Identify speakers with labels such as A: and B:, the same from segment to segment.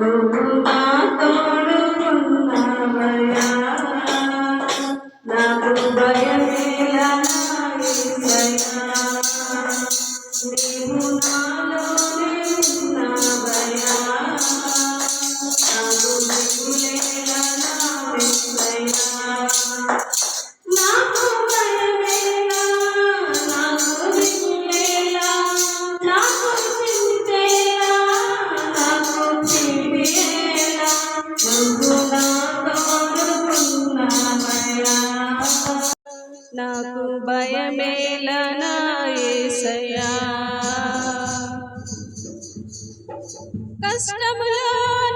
A: నువ్వు కష్టములో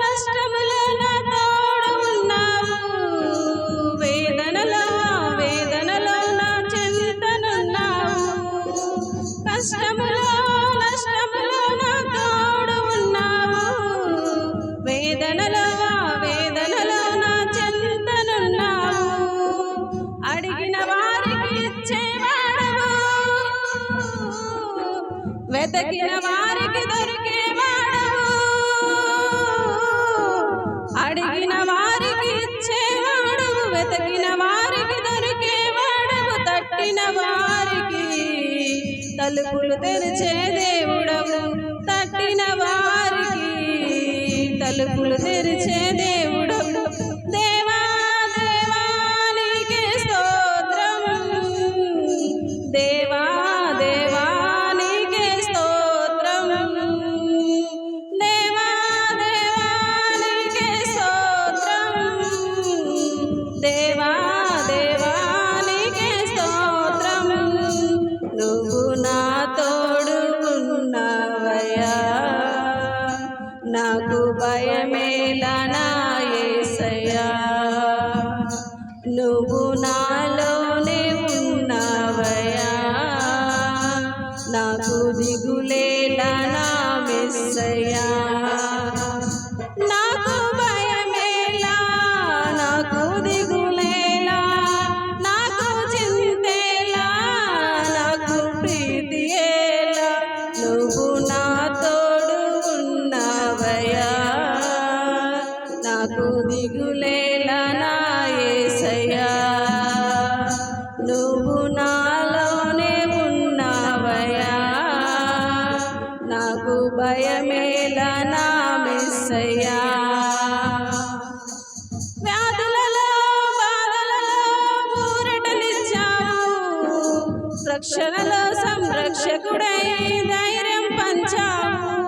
A: నష్టములో నా తోడు ఉన్నావు వేదనలో వేదనలో నా చింతనున్నావు. కష్టములో నష్టములో నా తోడు ఉన్నావు వేదనలో వేదనలో నా చింతనున్నావు. అడిగిన వారికి ఇచ్చేవాడవు. వెతకిన వారికి దొరికేవాడవు తలుపులు తెరిచే దేవుడవు తట్టిన వారికి తలుపులు తెరిచే భయమేలా నా దిగులేలా నా యేసయ్యా నువ్వు నాలోనే ఉన్నావయ్యా. నాకు భయమేలా నా మెస్సయ్యా. వ్యాధులలో బాధలలో ఊరటనిచ్చావు. రక్షణలో సంరక్షకుడై ధైర్యం పంచావు.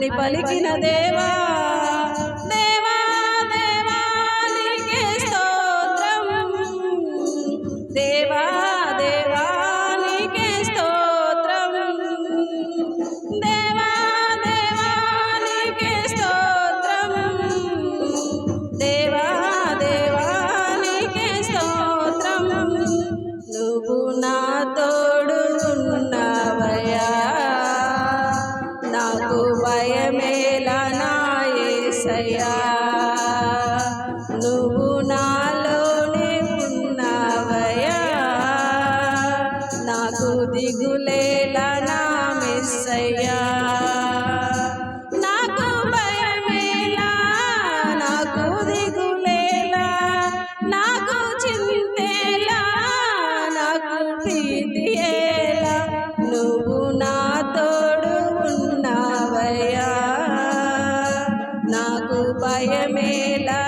A: అని పలికిన దేవా దేవా దేవా నీకే స్తోత్రం. దేవా దేవా నీకే స్తోత్రం. దేవా దేవా నీకే స్తోత్రం. దేవా దేవా నీకే స్తోత్రం. నువ్వు నా తోడు ఉన్నావయ్యా నువ్వు నాలోనే ఉన్నావయ్యా. నాకు దిగులేలా నా మెస్సయ్యా. నాకు భయమేలా నాకు దిగులేలా నాకు చింతేలా నాకు ప్రీతియేలా నువ్వు నా తోడు ఉన్నావయ్యా. నాకు భయమేలా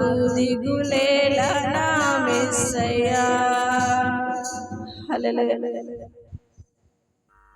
A: నాకు దిగులేలా నా మెస్సయ్యా. హల్లెలూయా.